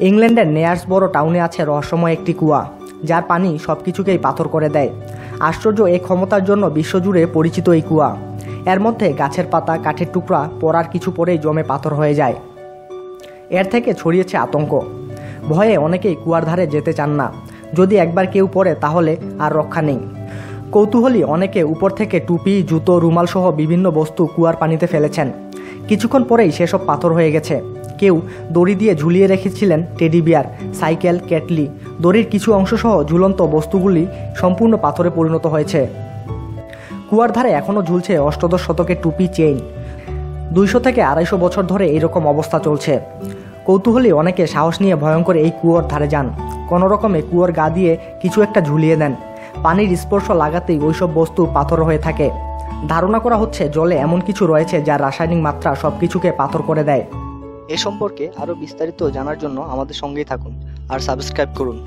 ইংল্যান্ডের নেয়ার্সবরো টাউনে আছে রহস্যময় একটি কুয়া, যার পানি সব কিছুকেই পাথর করে দেয়। আশ্চর্য এই ক্ষমতার জন্য বিশ্বজুড়ে পরিচিত এই কুয়া। এর মধ্যে গাছের পাতা, কাঠের টুকরা, পড়ার কিছু পরেই জমে পাথর হয়ে যায়। এর থেকে ছড়িয়েছে আতঙ্ক। ভয়ে অনেকেই কুয়ার ধারে যেতে চান না। যদি একবার কেউ পড়ে তাহলে আর রক্ষা নেই। কৌতূহলী অনেকে উপর থেকে টুপি, জুতো রুমাল সহ বিভিন্ন বস্তু কুয়ার পানিতে ফেলেছেন। কিছুক্ষণ পরেই সেসব পাথর হয়ে গেছে। কেউ দড়ি দিয়ে ঝুলিয়ে রেখেছিলেন টেডি বিয়ার, সাইকেল ক্যাটলি দড়ির কিছু অংশসহ ঝুলন্ত বস্তুগুলি সম্পূর্ণ পাথরে পরিণত হয়েছে। কুয়ার ধারে এখনও ঝুলছে অষ্টদশ শতকের টুপি চেইন। দুইশো থেকে আড়াইশো বছর ধরে এরকম অবস্থা চলছে। কৌতূহলী অনেকে সাহস নিয়ে ভয়ঙ্কর এই কুয়োর ধারে যান। কোনো রকমে কুয়োর গা দিয়ে কিছু একটা ঝুলিয়ে দেন। পানির স্পর্শ লাগাতেই ওইসব বস্তু পাথর হয়ে থাকে। ধারণা করা হচ্ছে, জলে এমন কিছু রয়েছে যার রাসায়নিক মাত্রা সব কিছুকে পাথর করে দেয়। এ সম্পর্কে আরও বিস্তারিত জানার জন্য আমাদের সঙ্গেই থাকুন আর সাবস্ক্রাইব করুন।